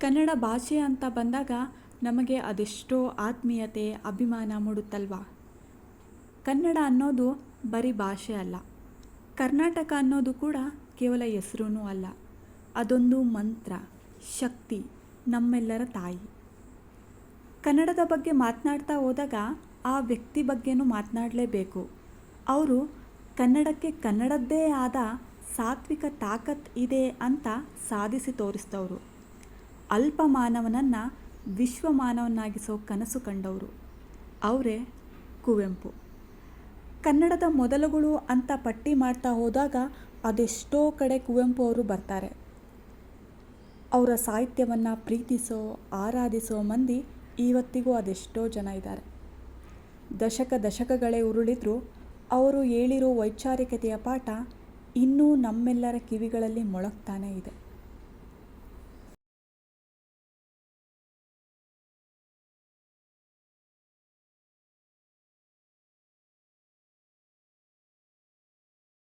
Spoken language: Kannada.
ಕನ್ನಡ ಭಾಷೆ ಅಂತ ಬಂದಾಗ ನಮಗೆ ಅದೆಷ್ಟೋ ಆತ್ಮೀಯತೆ, ಅಭಿಮಾನ ಮೂಡುತ್ತಲ್ವಾ? ಕನ್ನಡ ಅನ್ನೋದು ಬರೀ ಭಾಷೆ ಅಲ್ಲ. ಕರ್ನಾಟಕ ಅನ್ನೋದು ಕೂಡ ಕೇವಲ ಹೆಸರೂ ಅಲ್ಲ. ಅದೊಂದು ಮಂತ್ರ, ಶಕ್ತಿ ನಮ್ಮೆಲ್ಲರ ತಾಯಿ. ಕನ್ನಡದ ಬಗ್ಗೆ ಮಾತನಾಡ್ತಾ ಹೋದಾಗ ಆ ವ್ಯಕ್ತಿ ಬಗ್ಗೆನೂ ಮಾತನಾಡಲೇಬೇಕು. ಅವರು ಕನ್ನಡಕ್ಕೆ ಕನ್ನಡದ್ದೇ ಆದ ಸಾತ್ವಿಕ ತಾಕತ್ ಇದೆ ಅಂತ ಸಾಧಿಸಿ ತೋರಿಸಿದವರು ಅಲ್ಪ ಮಾನವನನ್ನು ವಿಶ್ವ ಮಾನವನಾಗಿಸೋ ಕನಸು ಕಂಡವರು. ಅವರೇ ಕುವೆಂಪು. ಕನ್ನಡದ ಮೊದಲುಗಳು ಅಂತ ಪಟ್ಟಿ ಮಾಡ್ತಾ ಹೋದಾಗ ಅದೆಷ್ಟೋ ಕಡೆ ಕುವೆಂಪು ಅವರು ಬರ್ತಾರೆ. ಅವರ ಸಾಹಿತ್ಯವನ್ನು ಪ್ರೀತಿಸೋ, ಆರಾಧಿಸೋ ಮಂದಿ ಇವತ್ತಿಗೂ ಅದೆಷ್ಟೋ ಜನ ಇದ್ದಾರೆ. ದಶಕ ದಶಕಗಳೇ ಉರುಳಿದ್ರು ಅವರು ಹೇಳಿರೋ ವೈಚಾರಿಕತೆಯ ಪಾಠ ಇನ್ನೂ ನಮ್ಮೆಲ್ಲರ ಕಿವಿಗಳಲ್ಲಿ ಮೊಳಗ್ತಾನೇ ಇದೆ.